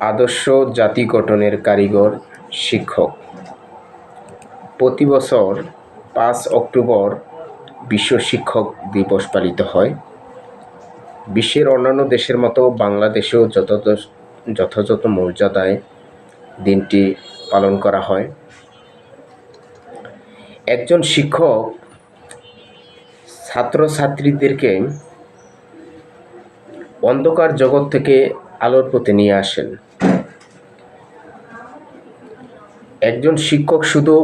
আদর্শ জাতি গঠনের কারিগর শিক্ষক। প্রতি বছর পাঁচ অক্টোবর বিশ্ব শিক্ষক দিবস পালিত হয়। বিশ্বের অন্যান্য দেশের মতো বাংলাদেশেও যথাযথ যথাযথ মর্যাদায় দিনটি পালন করা হয়। একজন শিক্ষক ছাত্রছাত্রীদেরকে অন্ধকার জগৎ থেকে আলোর পথে নিয়ে আসেন। একজন শিক্ষক শুধু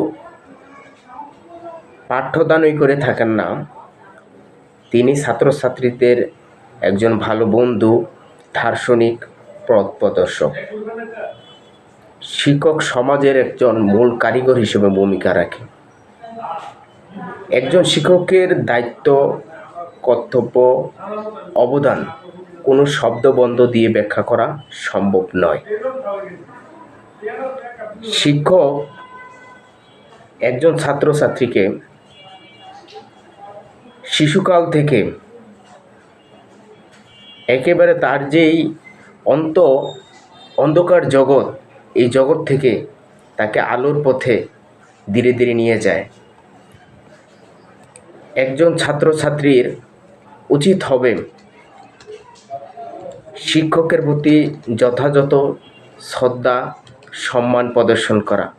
পাঠ্যদানই করে থাকেন না, তিনি ছাত্রছাত্রীদের একজন ভালো বন্ধু, দার্শনিক, পথ প্রদর্শক। শিক্ষক সমাজের একজন মূল কারিগর হিসেবে ভূমিকা রাখে। একজন শিক্ষকের দায়িত্ব, কর্তব্য, অবদান কোনো শব্দবন্ধ দিয়ে ব্যাখ্যা করা সম্ভব নয়। শিক্ষক একজন ছাত্রছাত্রীকে শিশুকাল থেকে একেবারে তার যেই অন্ত, অন্ধকার জগৎ, এই জগৎ থেকে তাকে আলোর পথে ধীরে ধীরে নিয়ে যায়। একজন ছাত্রছাত্রীর উচিত হবে শিক্ষকের প্রতি যথাযথ শ্রদ্ধা সম্মান প্রদর্শন করা।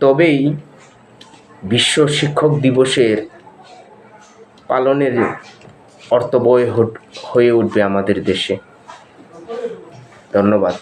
তবেই বিশ্ব শিক্ষক দিবসের পালনের অর্থবয় হয়ে উঠবে আমাদের দেশে। ধন্যবাদ।